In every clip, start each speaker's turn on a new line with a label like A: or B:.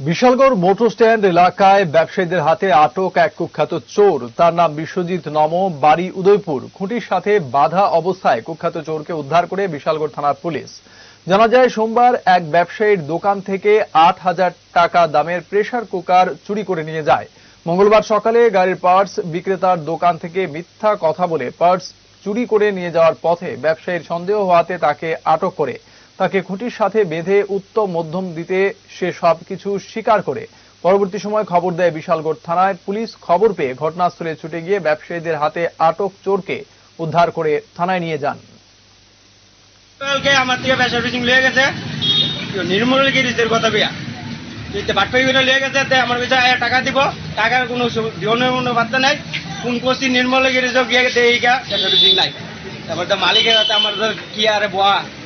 A: Bishalgarh motor stand এলাকায় ব্যবসায়ীদের হাতে আটক এক কুখ্যাত চোর। তার নাম বিশ্বজিৎ নম বাড়ি উদয়পুর। খুঁটির সাথে বাধা অবস্থায় কুখ্যাত চোরকে উদ্ধার করে বিশালগড় থানার পুলিশ। জানা যায়, সোমবার এক ব্যবসায়ীর দোকান থেকে আট হাজার টাকা দামের প্রেসার কুকার চুরি করে নিয়ে যায়। মঙ্গলবার সকালে গাড়ির পার্টস বিক্রেতার দোকান থেকে মিথ্যা কথা বলে পার্টস চুরি করে নিয়ে যাওয়ার পথে ব্যবসায়ীর সন্দেহ হওয়াতে তাকে আটক করে তাকে খুঁটির সাথে বেঁধে উত্তম মধ্যম দিতে সে সবকিছু স্বীকার করে। পরবর্তী সময় খবর দেয় বিশালগড় থানায়। পুলিশ খবর পেয়ে ঘটনাস্থলে ছুটে গিয়ে ব্যবসায়ীদের হাতে আটক চোরকে উদ্ধার করে থানায় নিয়ে যান।
B: আমার গিরিজের কথা বিয়া বাটপাই কাছে টাকা দিব। টাকার নাই। কোন গিরিজ মালিকের হাতে আমার কি আরে বোয়া।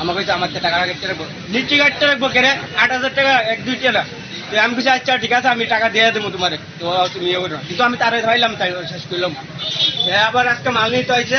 B: আমার কাছে আমার টাকা কাটতে রাখব। নিচে কাটতে রাখব কেরে? আট হাজার টাকা, এক, দুই টাকা তো আমি কিছু আচ্ছা ঠিক আছে, আমি টাকা দিয়ে দেবো তোমার। তো তুমি ইয়ে করো। কিন্তু আমি তারে ধরলাম তাই শেষ করলাম। আবার আজকে মাল নিতে হয়েছে